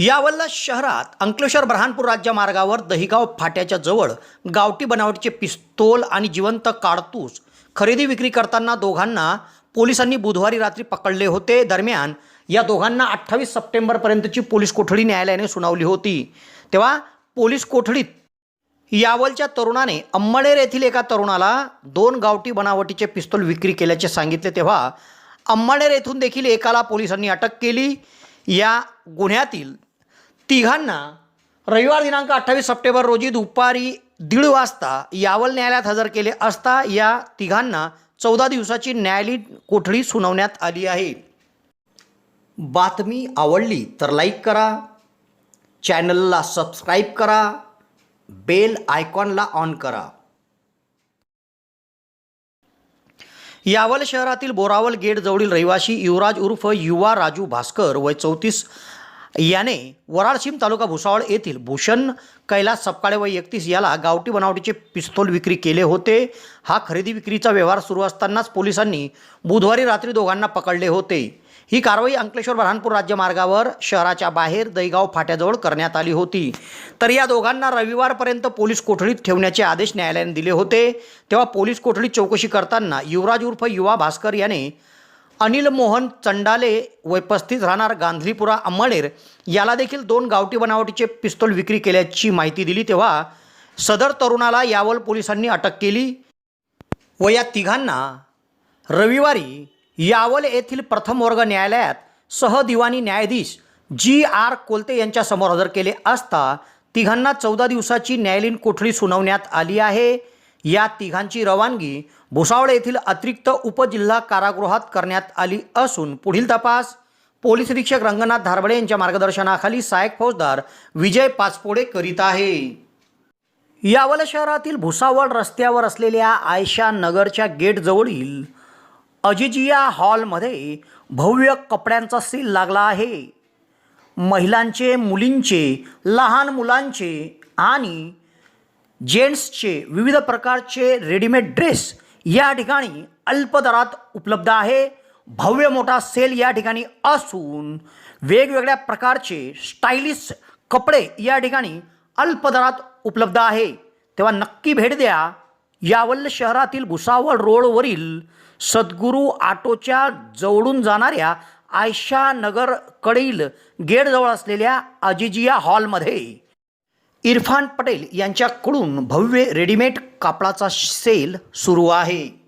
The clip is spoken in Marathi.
यावल्ला शहरात अंकलेश्वर ब्रहानपूर राज्य मार्गावर दहिगाव फाट्याच्या जवळ गावठी बनावटीचे पिस्तोल आणि जिवंत काडतूस खरेदी विक्री करताना दोघांना पोलिसांनी बुधवारी रात्री पकडले होते. दरम्यान या दोघांना अठ्ठावीस सप्टेंबरपर्यंतची पोलीस कोठडी न्यायालयाने सुनावली होती. तेव्हा पोलीस कोठडीत यावलच्या तरुणाने अंमळेर येथील एका तरुणाला दोन गावठी बनावटीचे पिस्तोल विक्री केल्याचे सांगितले. तेव्हा अंमळेर येथून देखील एकाला पोलिसांनी अटक केली. या गुन्ह्यातील तिघांना रविवार दिनांक अठ्ठावीस सप्टेंबर रोजी दुपारी दीड वाजता यावल न्यायालयात हजर केले असता या तिघांना चौदा दिवसाची न्यायालयीन कोठडी सुनावण्यात आली आहे. बातमी आवडली तर लाईक करा चॅनलला सबस्क्राईब करा बेल आयकॉनला ऑन करा. यावल शहरातील बोरावल गेट जवळील रहिवासी युवराज उर्फ युवा राजू भास्कर वय चौतीस याने वराळसीम तालुका भुसावळ येथील भूषण कैलास सपकाळे व एकतीस याला गावठी बनावटीचे पिस्तोल विक्री केले होते. हा खरेदी विक्रीचा व्यवहार सुरू असतानाच पोलिसांनी बुधवारी रात्री दोघांना पकडले होते. ही कारवाई अंकलेश्वर बऱ्हाणपूर राज्यमार्गावर शहराच्या बाहेर दहीगाव फाट्याजवळ करण्यात आली होती. तर या दोघांना रविवारपर्यंत पोलीस कोठडीत ठेवण्याचे आदेश न्यायालयाने दिले होते. तेव्हा पोलीस कोठडीत चौकशी करताना युवराज उर्फ युवा भास्कर याने अनिल मोहन चंडाले उपस्थित राहणार गांधलीपुरा अंमळनेर. याला देखील दोन गावठी बनावटीचे पिस्तूल विक्री केल्याची माहिती दिली तेव्हा सदर तरुणाला यावल पोलिसांनी अटक केली. व या तिघांना रविवारी यावल येथील प्रथम वर्ग न्यायालयात सहदिवानी न्यायाधीश जी आर कोलते यांच्यासमोर हजर केले असता तिघांना चौदा दिवसाची न्यायालयीन कोठडी सुनावण्यात आली आहे. या तिघांची रवानगी भुसावळ येथील अतिरिक्त उपजिल्हा कारागृहात करण्यात आली असून पुढील तपास पोलीस निरीक्षक रंगनाथ धारबडे यांच्या मार्गदर्शनाखाली सहाय्यक फौजदार विजय पाचपोडे करीत आहे. यावल शहरातील भुसावळ रस्त्यावर असलेल्या आयशा नगरच्या गेटजवळील अजिजिया हॉलमध्ये भव्य कपड्यांचा सील लागला आहे. महिलांचे मुलींचे लहान मुलांचे आणि जेंट्सचे विविध प्रकारचे रेडीमेड ड्रेस या ठिकाणी अल्प दरात उपलब्ध आहे. भव्य मोठा सेल या ठिकाणी असून वेगवेगळ्या प्रकारचे स्टायलिश कपडे या ठिकाणी अल्प दरात उपलब्ध आहे. तेव्हा नक्की भेट द्या यावल शहरातील भुसावळ रोडवरील सद्गुरू आटोच्या जवळून जाणाऱ्या आयशा नगरकडील गेटजवळ असलेल्या अजिजिया हॉलमध्ये. इरफान पटेल यांच्याकडून भव्य रेडीमेड कापडाचा सेल सुरू आहे.